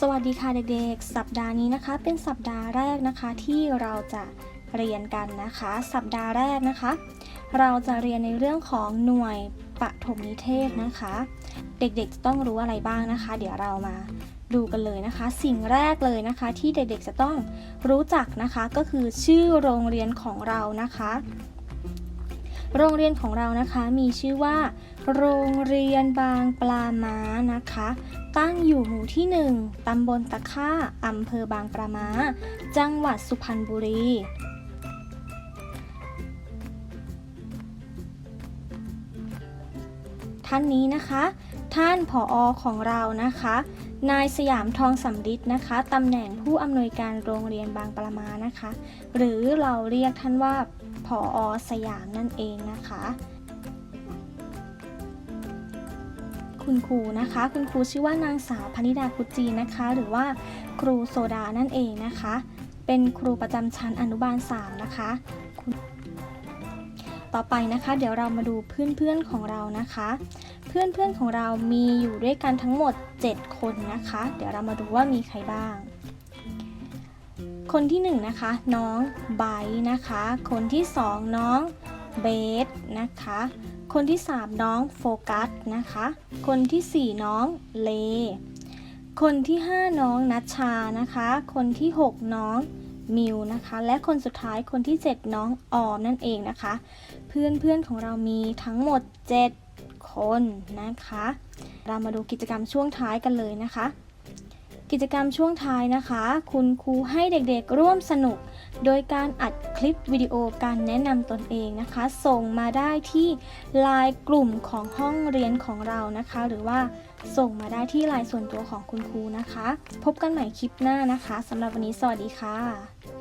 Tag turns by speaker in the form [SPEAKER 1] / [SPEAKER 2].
[SPEAKER 1] สวัสดีค่ะเด็กๆ สัปดาห์นี้นะคะ เป็นสัปดาห์แรกนะคะที่เราจะเรียนกันนะคะ สัปดาห์แรกนะคะ เราจะเรียนในเรื่องของหน่วยปฐมนิเทศนะคะ เด็กๆจะต้องรู้อะไรบ้างนะคะ เดี๋ยวเรามาดูกันเลยนะคะ สิ่งแรกเลยนะคะ ที่เด็กๆจะต้องรู้จักนะคะ ก็คือชื่อโรงเรียนของเรานะคะ โรงเรียนของเรานะคะมีชื่อว่า โรงเรียนบางปลาม้านะคะ ตั้งอยู่หมู่ที่ 1 ตำบลตะค่าอำเภอบางปลาม้า จังหวัดสุพรรณบุรีท่านนี้นะคะ ท่านผออของเรานะคะ นายสยามทองสำริดนะคะตำแหน่งผู้อำนวยการโรงเรียนบางปลามานะคะ หรือเราเรียกท่านว่าผออสยามนั่นเองนะคะ คุณครูนะคะ คุณครูชื่อว่านางสาวพนิดาคุจีนะคะ หรือว่าครูโซดานั่นเองนะคะ เป็นครูประจำชั้นอนุบาล 3 นะคะ ต่อไปนะคะ เดี๋ยวเรามาดูเพื่อนๆของเรานะคะ เพื่อนๆของเรามีอยู่ด้วยกันทั้งหมด 7 คนนะคะ เดี๋ยวเรามาดูว่ามีใครบ้าง คนที่1นงนะคะ น้องไบนะคะ คนที่ 2 น้องเบสนะคะ คนที่ 3 น้องโฟกัสนะคะ คนที่ 4 น้องเล คนที่ 5 น้องนัชชานะคะ คนที่ 6 น้อง มิวนะคะ และคนสุดท้ายคนที่ 7 น้องออมนั่นเองนะคะ เพื่อนเพื่อนของเรามีทั้งหมด 7 คนนะคะ เรามาดูกิจกรรมช่วงท้ายกันเลยนะคะ กิจกรรมช่วงท้ายนะคะ คุณครูให้เด็กๆร่วมสนุก โดยการอัดคลิปวิดีโอการแนะนำตนเองนะคะ ส่งมาได้ที่ไลน์กลุ่มของห้องเรียนของเรานะคะ หรือว่าส่งมาได้ที่ไลน์ส่วนตัวของคุณครูนะคะ พบกันใหม่คลิปหน้านะคะสำหรับวันนี้สวัสดีค่ะ